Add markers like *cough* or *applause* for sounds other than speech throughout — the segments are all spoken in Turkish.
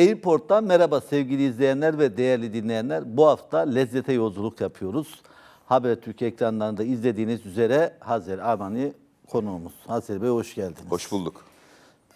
Airport'tan merhaba sevgili izleyenler ve değerli dinleyenler. Bu hafta lezzete yolculuk yapıyoruz. Habertürk ekranlarında izlediğiniz üzere Hazer Armani konuğumuz. Hazer Bey hoş geldiniz. Hoş bulduk.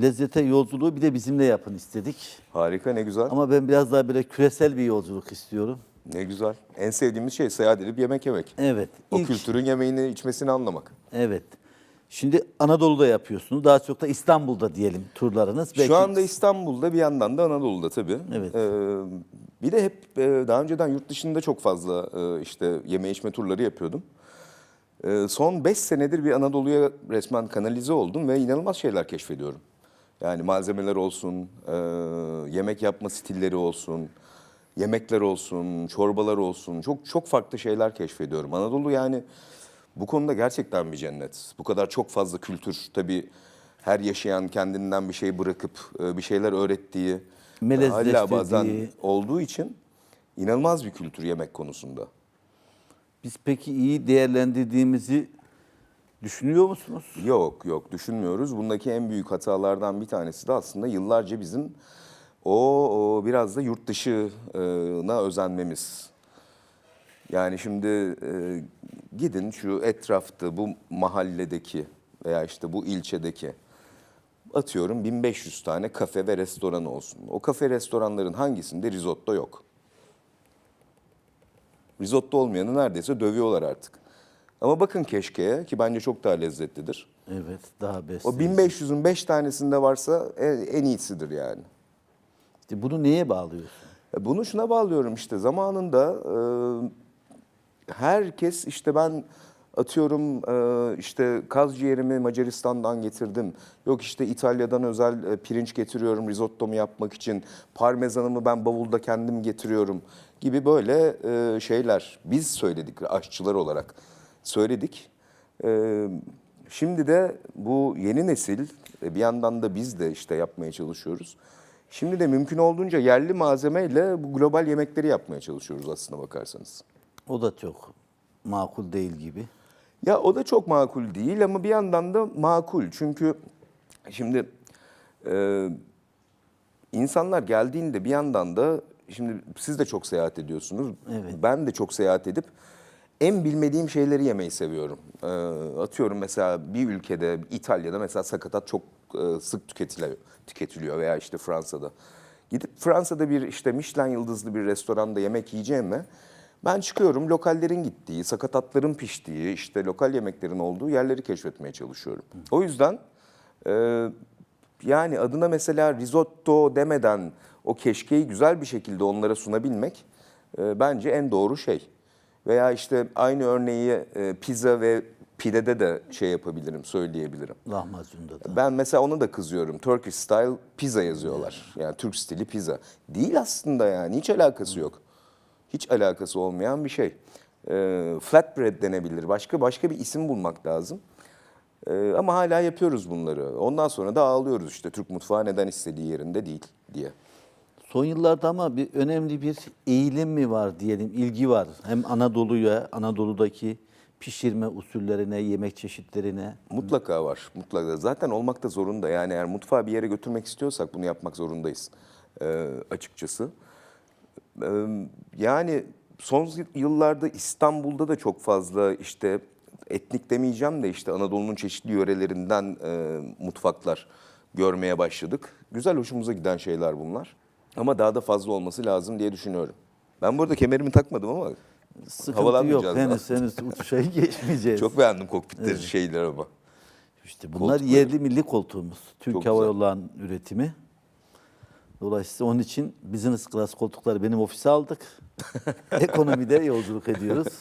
Lezzete yolculuğu bir de bizimle yapın istedik. Harika ne güzel. Ama ben biraz daha böyle küresel bir yolculuk istiyorum. Ne güzel. En sevdiğimiz şey seyahat edip yemek yemek. Evet. O ilk- kültürün yemeğini içmesini anlamak. Evet. Şimdi Anadolu'da yapıyorsunuz. Daha çok da İstanbul'da diyelim turlarınız. Belki- Şu anda İstanbul'da bir yandan da Anadolu'da tabii. Evet. Ee, bir de hep e, daha önceden yurt dışında çok fazla e, işte yeme içme turları yapıyordum. Ee, son 5 senedir bir Anadolu'ya resmen kanalize oldum ve inanılmaz şeyler keşfediyorum. Yani malzemeler olsun, e, yemek yapma stilleri olsun, yemekler olsun, çorbalar olsun. Çok çok farklı şeyler keşfediyorum. Anadolu yani bu konuda gerçekten bir cennet. Bu kadar çok fazla kültür tabii her yaşayan kendinden bir şey bırakıp e, bir şeyler öğrettiği, hala bazen olduğu için inanılmaz bir kültür yemek konusunda. Biz peki iyi değerlendirdiğimizi düşünüyor musunuz? Yok yok düşünmüyoruz. Bundaki en büyük hatalardan bir tanesi de aslında yıllarca bizim o, o biraz da yurt dışına özenmemiz. Yani şimdi e, gidin şu etrafta bu mahalledeki veya işte bu ilçedeki atıyorum 1500 tane kafe ve restoran olsun. O kafe restoranların hangisinde risotto yok? Risotto olmayanı neredeyse dövüyorlar artık. Ama bakın keşkeye ki bence çok daha lezzetlidir. Evet, daha O besleyici. 1500'ün 5 tanesinde varsa en, en iyisidir yani. İşte bunu neye bağlıyorsun? E, Bunu şuna bağlıyorum işte zamanında e, herkes işte ben atıyorum e, işte kaz ciğerimi Macaristan'dan getirdim. Yok işte İtalya'dan özel e, pirinç getiriyorum risottomu yapmak için. Parmesanımı ben bavulda kendim getiriyorum gibi böyle e, şeyler biz söyledik aşçılar olarak söyledik. Şimdi de bu yeni nesil bir yandan da biz de işte yapmaya çalışıyoruz. Şimdi de mümkün olduğunca yerli malzemeyle bu global yemekleri yapmaya çalışıyoruz aslına bakarsanız. O da çok makul değil gibi. Ya o da çok makul değil ama bir yandan da makul. Çünkü şimdi e, insanlar geldiğinde bir yandan da şimdi siz de çok seyahat ediyorsunuz. Evet. Ben de çok seyahat edip en bilmediğim şeyleri yemeyi seviyorum. E, atıyorum mesela bir ülkede İtalya'da mesela sakatat çok e, sık tüketiliyor, tüketiliyor veya işte Fransa'da. Gidip Fransa'da bir işte Michelin yıldızlı bir restoranda yemek yiyeceğime ben çıkıyorum lokallerin gittiği, sakatatların piştiği, işte lokal yemeklerin olduğu yerleri keşfetmeye çalışıyorum. O yüzden e, yani adına mesela risotto demeden o keşkeyi güzel bir şekilde onlara sunabilmek e, bence en doğru şey. Veya işte aynı örneği e, pizza ve pidede de şey yapabilirim, söyleyebilirim. Lahmacunda da. Ben mesela ona da kızıyorum. Turkish style pizza yazıyorlar. Yani Türk stili pizza. Değil aslında yani. Hiç alakası yok. Hiç alakası olmayan bir şey. Ee, flatbread denebilir. Başka başka bir isim bulmak lazım. Ee, ama hala yapıyoruz bunları. Ondan sonra da ağlıyoruz işte Türk mutfağı neden istediği yerinde değil diye. Son yıllarda ama bir önemli bir eğilim mi var diyelim, ilgi var. Hem Anadolu'ya, Anadolu'daki pişirme usullerine, yemek çeşitlerine. Mutlaka var. Mutlaka. Zaten olmak da zorunda. Yani eğer mutfağı bir yere götürmek istiyorsak bunu yapmak zorundayız. Ee, açıkçası. Yani son yıllarda İstanbul'da da çok fazla işte etnik demeyeceğim de işte Anadolu'nun çeşitli yörelerinden e, mutfaklar görmeye başladık. Güzel hoşumuza giden şeyler bunlar. Ama daha da fazla olması lazım diye düşünüyorum. Ben burada kemerimi takmadım ama Sıkıntı yok. Henüz henüz uçuşa *laughs* geçmeyeceğiz. Çok beğendim kokpitteki şeyler ama. İşte bunlar Koltukları. yerli milli koltuğumuz. Türk Çok Hava. Yolları'nın üretimi. Dolayısıyla onun için business class koltukları benim ofise aldık. *laughs* Ekonomide yolculuk ediyoruz.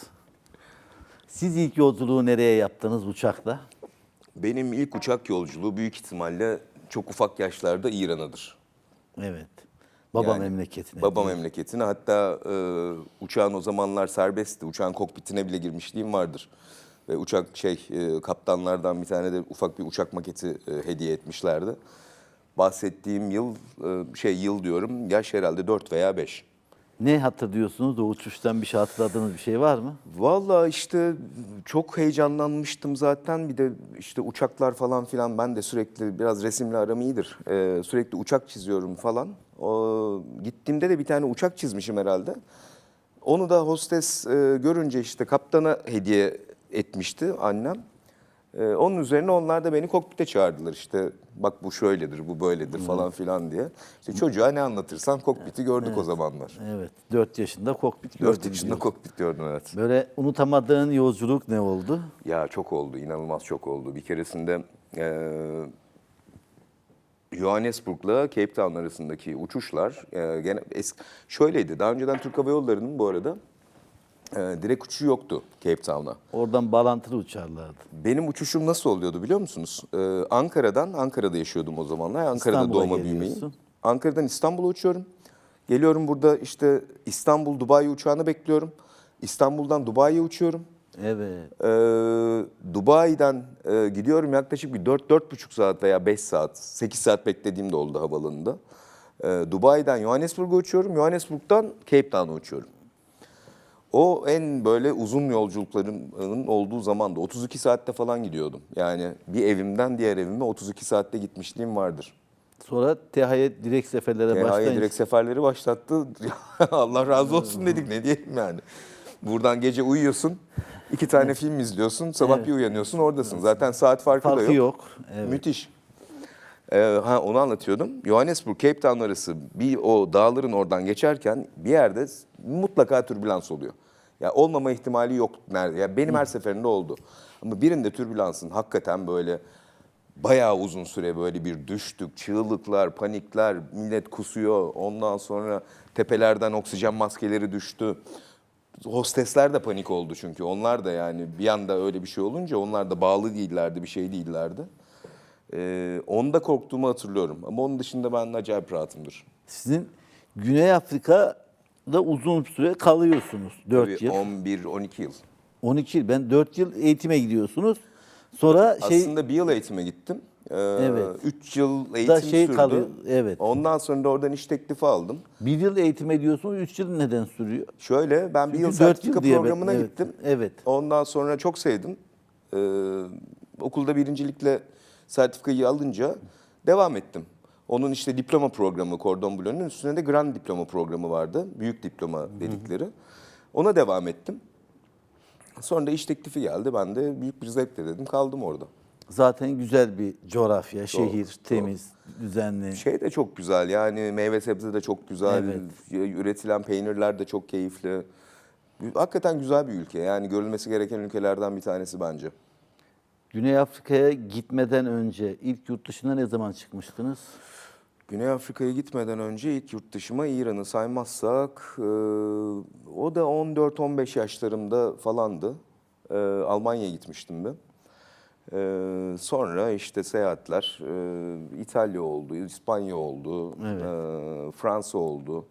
Siz ilk yolculuğu nereye yaptınız uçakla? Benim ilk uçak yolculuğu büyük ihtimalle çok ufak yaşlarda İran'adır. Evet. Baba Yani memleketine. Baba memleketine. Hatta e, uçağın o zamanlar serbestti. Uçağın kokpitine bile girmişliğim vardır. Ve uçak şey e, kaptanlardan bir tane de ufak bir uçak maketi e, hediye etmişlerdi. Bahsettiğim yıl e, şey yıl diyorum yaş herhalde 4 veya 5. Ne hatırlıyorsunuz? O uçuştan bir şey hatırladığınız bir şey var mı? Vallahi işte çok heyecanlanmıştım zaten. Bir de işte uçaklar falan filan ben de sürekli biraz resimle aram iyidir. Ee, sürekli uçak çiziyorum falan. O, gittiğimde de bir tane uçak çizmişim herhalde. Onu da hostes e, görünce işte kaptana hediye etmişti annem. E, onun üzerine onlar da beni kokpite çağırdılar işte bak bu şöyledir bu böyledir falan filan diye. İşte çocuğa ne anlatırsan kokpiti gördük o zamanlar. Evet. 4 yaşında kokpit 4 gördüm yaşında diyor. kokpit gördüm evet. Böyle unutamadığın yolculuk ne oldu? Ya çok oldu, inanılmaz çok oldu. Bir keresinde e, Johannesburg'la Cape Town arasındaki uçuşlar e, gene es- şöyleydi. Daha önceden Türk Hava Yolları'nın bu arada e, direkt uçuşu yoktu Cape Town'a. Oradan bağlantılı uçarlardı. Benim uçuşum nasıl oluyordu biliyor musunuz? Ee, Ankara'dan, Ankara'da yaşıyordum o zamanlar. Ankara'da İstanbul'a doğma geliyorsun. büyümeyim. Ankara'dan İstanbul'a uçuyorum. Geliyorum burada işte İstanbul Dubai uçağını bekliyorum. İstanbul'dan Dubai'ye uçuyorum. Evet. Ee, Dubai'den e, gidiyorum yaklaşık bir 4-4,5 saat veya 5 saat, 8 saat beklediğim de oldu havaalanında. Ee, Dubai'den Johannesburg'a uçuyorum, Johannesburg'dan Cape Town'a uçuyorum. O en böyle uzun yolculuklarımın olduğu zamanda 32 saatte falan gidiyordum. Yani bir evimden diğer evime 32 saatte gitmişliğim vardır. Sonra THY direkt seferlere THY başlayınca direkt seferleri başlattı. *laughs* Allah razı olsun dedik ne diyelim yani. Buradan gece uyuyorsun, iki tane film izliyorsun, sabah bir uyanıyorsun oradasın. Zaten saat farkı, da farkı yok. yok. Evet. Müthiş. Ee, ha onu anlatıyordum. Johannesburg, Cape Town arası bir o dağların oradan geçerken bir yerde mutlaka türbülans oluyor. Ya olmama ihtimali yok nerede. Ya benim her seferinde oldu. Ama birinde türbülansın hakikaten böyle bayağı uzun süre böyle bir düştük, çığlıklar, panikler, millet kusuyor. Ondan sonra tepelerden oksijen maskeleri düştü. Hostesler de panik oldu çünkü. Onlar da yani bir anda öyle bir şey olunca onlar da bağlı değillerdi, bir şey değillerdi. Ee, onda korktuğumu hatırlıyorum. Ama onun dışında ben acayip rahatımdır. Sizin Güney Afrika'da uzun süre kalıyorsunuz. 4 Tabii yıl. 11-12 yıl. 12 yıl. Ben 4 yıl eğitime gidiyorsunuz. Sonra şey Aslında bir yıl eğitime gittim. Ee, Evet. 3 yıl eğitim şey sürdü. kalıyor, evet. Ondan sonra da oradan iş teklifi aldım. bir yıl eğitim ediyorsunuz. 3 yıl neden sürüyor? Şöyle ben bir Çünkü yıl sertifika yıl programına evet, gittim. evet. Ondan sonra çok sevdim. Ee, okulda birincilikle sertifikayı alınca devam ettim. Onun işte diploma programı Cordon Bleu'nun üstüne de grand diploma programı vardı. Büyük diploma dedikleri. Ona devam ettim. Sonra da iş teklifi geldi. Ben de büyük bir zevkle dedim kaldım orada. Zaten güzel bir coğrafya, şehir, doğru. temiz, düzenli. Şey de çok güzel yani meyve sebze de çok güzel. Üretilen peynirler de çok keyifli. Hakikaten güzel bir ülke. Yani görülmesi gereken ülkelerden bir tanesi bence. Güney Afrika'ya gitmeden önce ilk yurt dışına ne zaman çıkmıştınız? Güney Afrika'ya gitmeden önce ilk yurt dışıma İran'ı saymazsak e, o da 14-15 yaşlarımda falandı. E, Almanya'ya gitmiştim ben. E, sonra işte seyahatler e, İtalya oldu, İspanya oldu, Evet. e, Fransa oldu.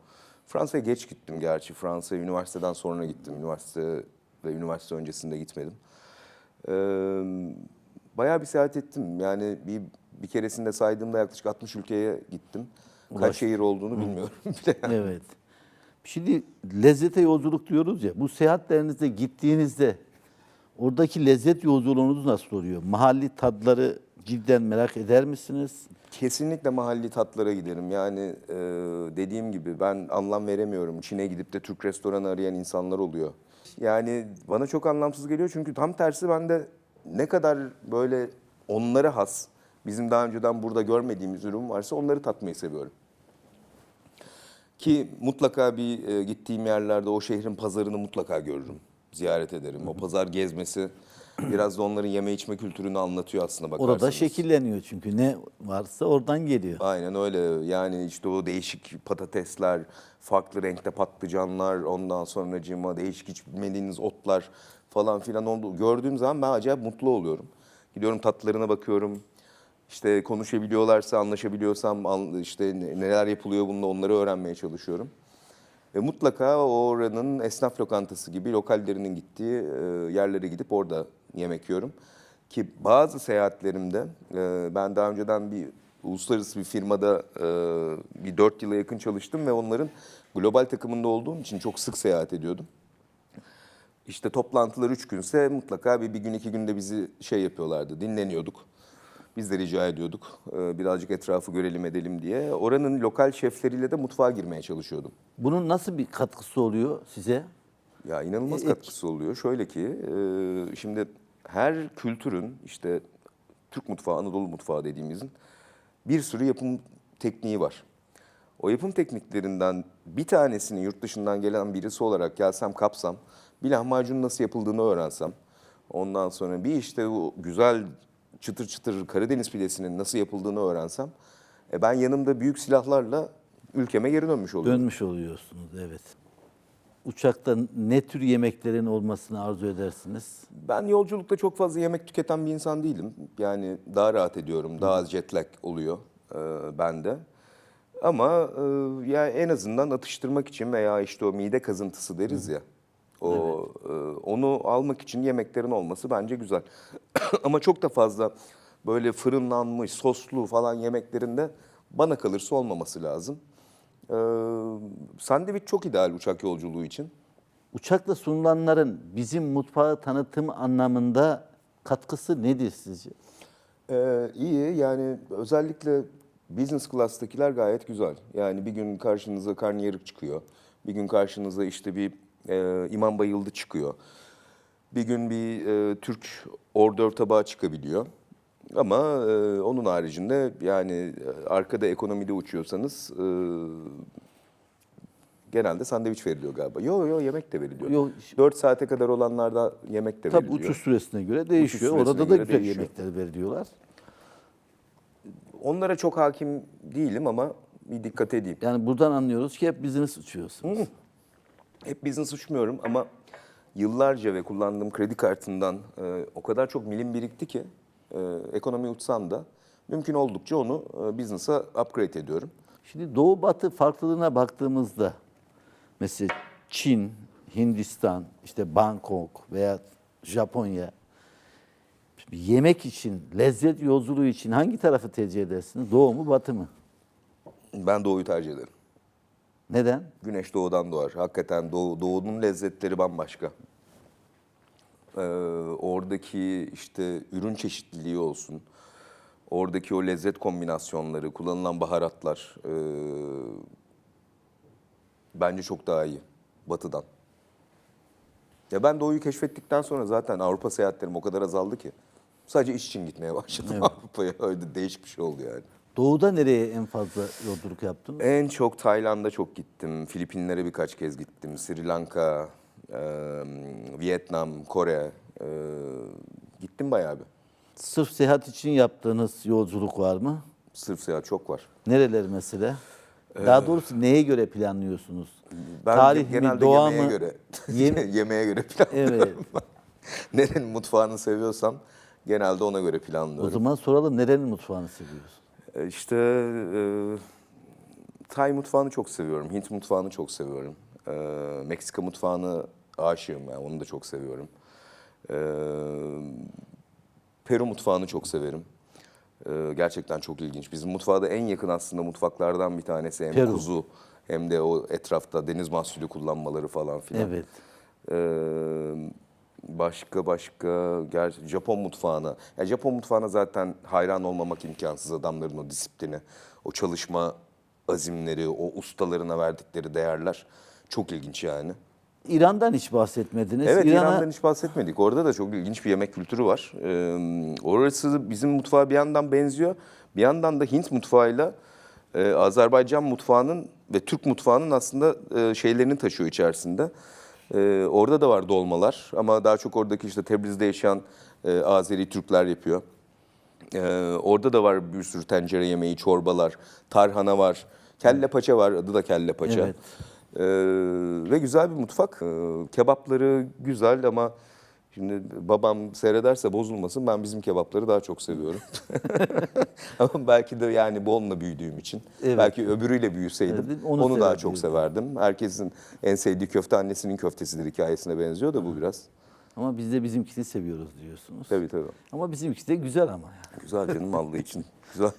Fransa'ya geç gittim gerçi. Fransa'ya üniversiteden sonra gittim. Üniversite ve üniversite öncesinde gitmedim. E, bayağı bir seyahat ettim. Yani bir bir keresinde saydığımda yaklaşık 60 ülkeye gittim. Kaç Ulaş- şehir olduğunu bilmiyorum *laughs* bile. Evet. Şimdi lezzete yolculuk diyoruz ya. Bu seyahatlerinizde gittiğinizde oradaki lezzet yolculuğunuz nasıl oluyor? Mahalli tadları cidden merak eder misiniz? Kesinlikle mahalli tatlara giderim. Yani e, dediğim gibi ben anlam veremiyorum. Çin'e gidip de Türk restoranı arayan insanlar oluyor. Yani bana çok anlamsız geliyor çünkü tam tersi ben de ne kadar böyle onlara has, bizim daha önceden burada görmediğimiz ürün varsa onları tatmayı seviyorum. Ki mutlaka bir e, gittiğim yerlerde o şehrin pazarını mutlaka görürüm, ziyaret ederim. O pazar gezmesi *clears throat* biraz da onların yeme içme kültürünü anlatıyor aslında bakarsanız. Orada şekilleniyor çünkü ne varsa oradan geliyor. Aynen öyle. Yani işte o değişik patatesler, farklı renkte patlıcanlar, ondan sonra cima değişik hiç bilmediğiniz otlar falan filan oldu. Gördüğüm zaman ben acayip mutlu oluyorum. Gidiyorum tatlarına bakıyorum. İşte konuşabiliyorlarsa, anlaşabiliyorsam an- işte ne- neler yapılıyor bunda onları öğrenmeye çalışıyorum. Ve mutlaka oranın esnaf lokantası gibi lokallerinin gittiği e, yerlere gidip orada yemek yiyorum. Ki bazı seyahatlerimde e, ben daha önceden bir uluslararası bir firmada e, bir dört yıla yakın çalıştım ve onların global takımında olduğum için çok sık seyahat ediyordum. İşte toplantılar üç günse mutlaka bir, bir gün iki günde bizi şey yapıyorlardı, dinleniyorduk. Biz de rica ediyorduk e, birazcık etrafı görelim edelim diye. Oranın lokal şefleriyle de mutfağa girmeye çalışıyordum. Bunun nasıl bir katkısı oluyor size? Ya inanılmaz E, katkısı oluyor. Şöyle ki e, şimdi her kültürün işte Türk mutfağı, Anadolu mutfağı dediğimizin bir sürü yapım tekniği var. O yapım tekniklerinden bir tanesini yurt dışından gelen birisi olarak gelsem kapsam, bir lahmacunun nasıl yapıldığını öğrensem, ondan sonra bir işte bu güzel çıtır çıtır Karadeniz pidesinin nasıl yapıldığını öğrensem, e ben yanımda büyük silahlarla ülkeme geri dönmüş oluyorum. Dönmüş oluyorsunuz evet. Uçakta ne tür yemeklerin olmasını arzu edersiniz? Ben yolculukta çok fazla yemek tüketen bir insan değilim. Yani daha rahat ediyorum, daha az jet lag oluyor e, bende. Ama e, ya en azından atıştırmak için veya işte o mide kazıntısı deriz ya. O e, onu almak için yemeklerin olması bence güzel. *clears throat* Ama çok da fazla böyle fırınlanmış, soslu falan yemeklerinde bana kalırsa olmaması lazım. E, sandviç çok ideal uçak yolculuğu için. Uçakla sunulanların bizim mutfağı tanıtım anlamında katkısı nedir sizce? Ee, iyi yani özellikle business class'takiler gayet güzel. Yani bir gün karşınıza karnıyarık çıkıyor. Bir gün karşınıza işte bir e, imam bayıldı çıkıyor. Bir gün bir e, Türk ordör tabağı çıkabiliyor. Ama e, onun haricinde yani e, arkada ekonomide uçuyorsanız e, genelde sandviç veriliyor galiba. Yo yo yemek de veriliyor. Yo, 4 saate kadar olanlarda yemek de Tabii veriliyor. uçuş süresine göre değişiyor. süresine Orada da güzel değişiyor. yemekler veriliyorlar. Onlara çok hakim değilim ama bir dikkat edeyim. Yani buradan anlıyoruz ki hep business uçuyorsunuz. Hep business uçmuyorum ama yıllarca ve kullandığım kredi kartından e, o kadar çok milim birikti ki e, ekonomi uçsam da mümkün oldukça onu e, business'a upgrade ediyorum. Şimdi Doğu Batı farklılığına baktığımızda mesela Çin, Hindistan, işte Bangkok veya Japonya yemek için, lezzet yolculuğu için hangi tarafı tercih edersiniz? Doğu mu, Batı mı? Ben doğuyu tercih ederim. Neden? Güneş doğudan doğar. Hakikaten doğu, doğunun lezzetleri bambaşka. Ee, oradaki işte ürün çeşitliliği olsun. Oradaki o lezzet kombinasyonları, kullanılan baharatlar ee, bence çok daha iyi batıdan. Ya ben doğuyu keşfettikten sonra zaten Avrupa seyahatlerim o kadar azaldı ki. Sadece iş için gitmeye başladım Avrupa'ya. *laughs* Öyle değişik bir şey oldu yani. Doğuda nereye en fazla yolculuk yaptınız? En çok Tayland'a çok gittim. Filipinlere birkaç kez gittim. Sri Lanka, e, Vietnam, Kore. e, gittim bayağı bir. Sırf seyahat için yaptığınız yolculuk var mı? Sırf seyahat çok var. Nereler mesela? Daha doğrusu neye göre planlıyorsunuz? Ben Tarih mi, genelde doğa yemeğe mı? göre Yem- *laughs* yemeğe göre planlıyorum. Evet. *laughs* Nerenin mutfağını seviyorsam genelde ona göre O planlıyorum. zaman soralım nerenin mutfağını seviyorsun? İşte e, Tay mutfağını çok seviyorum. Hint mutfağını çok seviyorum. E, Meksika mutfağını aşığım yani onu da çok seviyorum. E, Peru mutfağını çok severim. E, gerçekten çok ilginç. Bizim mutfağa da en yakın aslında mutfaklardan bir tanesi. Hem Peru. kuzu hem de o etrafta deniz mahsulü kullanmaları falan filan. Evet. Ee, başka başka ger- Japon mutfağına. Ya Japon mutfağına zaten hayran olmamak imkansız adamların o disiplini, o çalışma azimleri, o ustalarına verdikleri değerler çok ilginç yani. İran'dan hiç bahsetmediniz. Evet İran'a- İran'dan hiç bahsetmedik. Orada da çok ilginç bir yemek kültürü var. Ee, orası bizim mutfağa bir yandan benziyor. Bir yandan da Hint mutfağıyla e, Azerbaycan mutfağının ve Türk mutfağının aslında e, şeylerini taşıyor içerisinde. E, orada da var dolmalar ama daha çok oradaki işte Tebriz'de yaşayan e, Azeri Türkler yapıyor. Ee, orada da var bir sürü tencere yemeği, çorbalar, tarhana var, kelle paça var, adı da kelle paça. Evet. Ee, ve güzel bir mutfak. Ee, kebapları güzel ama şimdi babam seyrederse bozulmasın. Ben bizim kebapları daha çok seviyorum. *laughs* *laughs* ama belki de yani Bon'la büyüdüğüm için. Evet. Belki öbürüyle büyüseydim Evet, onu, onu daha çok severdim. Herkesin en sevdiği köfte annesinin köftesidir hikayesine benziyor da bu biraz. Ama biz de bizimkini seviyoruz diyorsunuz. Tabii tabii. Ama bizimkisi de güzel ama yani. Güzel canım *laughs* Allah için. Güzel.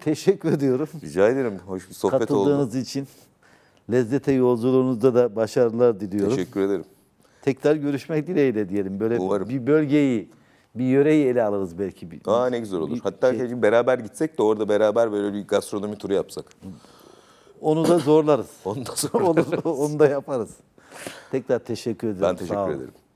Teşekkür ediyorum. Rica ederim. Hoş bir sohbet oldu. Katıldığınız için. Lezzete yolculuğunuzda da başarılar diliyorum. Teşekkür ederim. Tekrar görüşmek dileğiyle diyelim. Böyle Umarım. bir bölgeyi Bir yöreyi ele alırız belki. Bir, Aa ne güzel olur. bir Hatta şey- beraber gitsek de orada beraber böyle bir gastronomi turu yapsak. Onu da zorlarız. *laughs* Onu da *laughs* zorlarız. onu, onu da yaparız. Tekrar teşekkür ederim. Ben teşekkür ederim.